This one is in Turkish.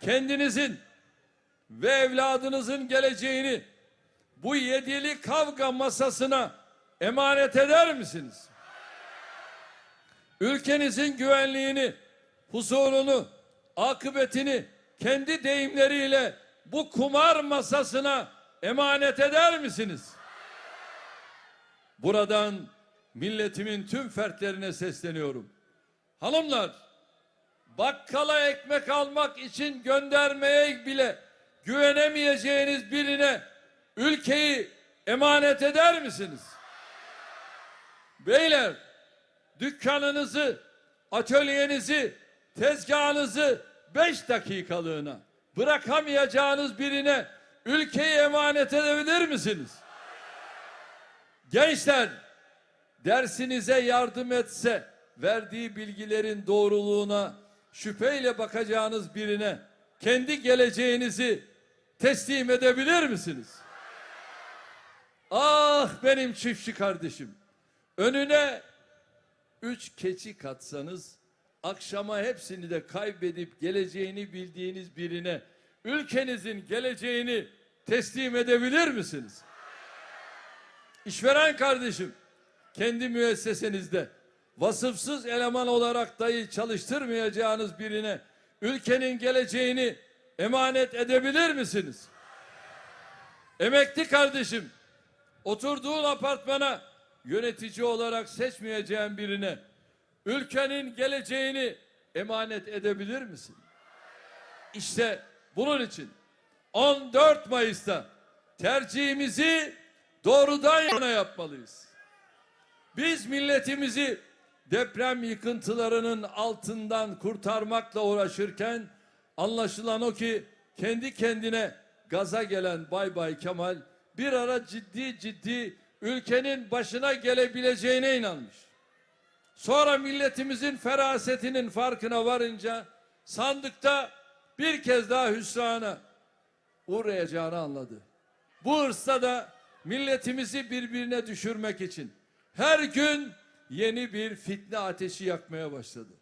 kendinizin ve evladınızın geleceğini bu yedili kavga masasına emanet eder misiniz? Ülkenizin güvenliğini, huzurunu, akıbetini kendi deyimleriyle bu kumar masasına emanet eder misiniz? Buradan milletimin tüm fertlerine sesleniyorum. Hanımlar, bakkala ekmek almak için göndermeye bile güvenemeyeceğiniz birine ülkeyi emanet eder misiniz? Beyler, dükkanınızı, atölyenizi, tezgahınızı beş dakikalığına bırakamayacağınız birine ülkeyi emanet edebilir misiniz? Gençler, dersinize yardım etse verdiği bilgilerin doğruluğuna şüpheyle bakacağınız birine kendi geleceğinizi teslim edebilir misiniz? Ah benim çiftçi kardeşim. Önüne üç keçi katsanız akşama hepsini de kaybedip geleceğini bildiğiniz birine ülkenizin geleceğini teslim edebilir misiniz? İşveren kardeşim kendi müessesenizde vasıfsız eleman olarak dahi çalıştırmayacağınız birine ülkenin geleceğini emanet edebilir misiniz? Emekli kardeşim oturduğun apartmana yönetici olarak seçmeyeceğin birine ülkenin geleceğini emanet edebilir misin? İşte bunun için 14 Mayıs'ta tercihimizi doğrudan yana yapmalıyız. Biz milletimizi deprem yıkıntılarının altından kurtarmakla uğraşırken anlaşılan o ki kendi kendine gaza gelen Bay Bay Kemal bir ara ciddi ciddi ülkenin başına gelebileceğine inanmış. Sonra milletimizin ferasetinin farkına varınca sandıkta bir kez daha hüsrana uğrayacağını anladı. Bu hırsta da milletimizi birbirine düşürmek için her gün yeni bir fitne ateşi yakmaya başladı.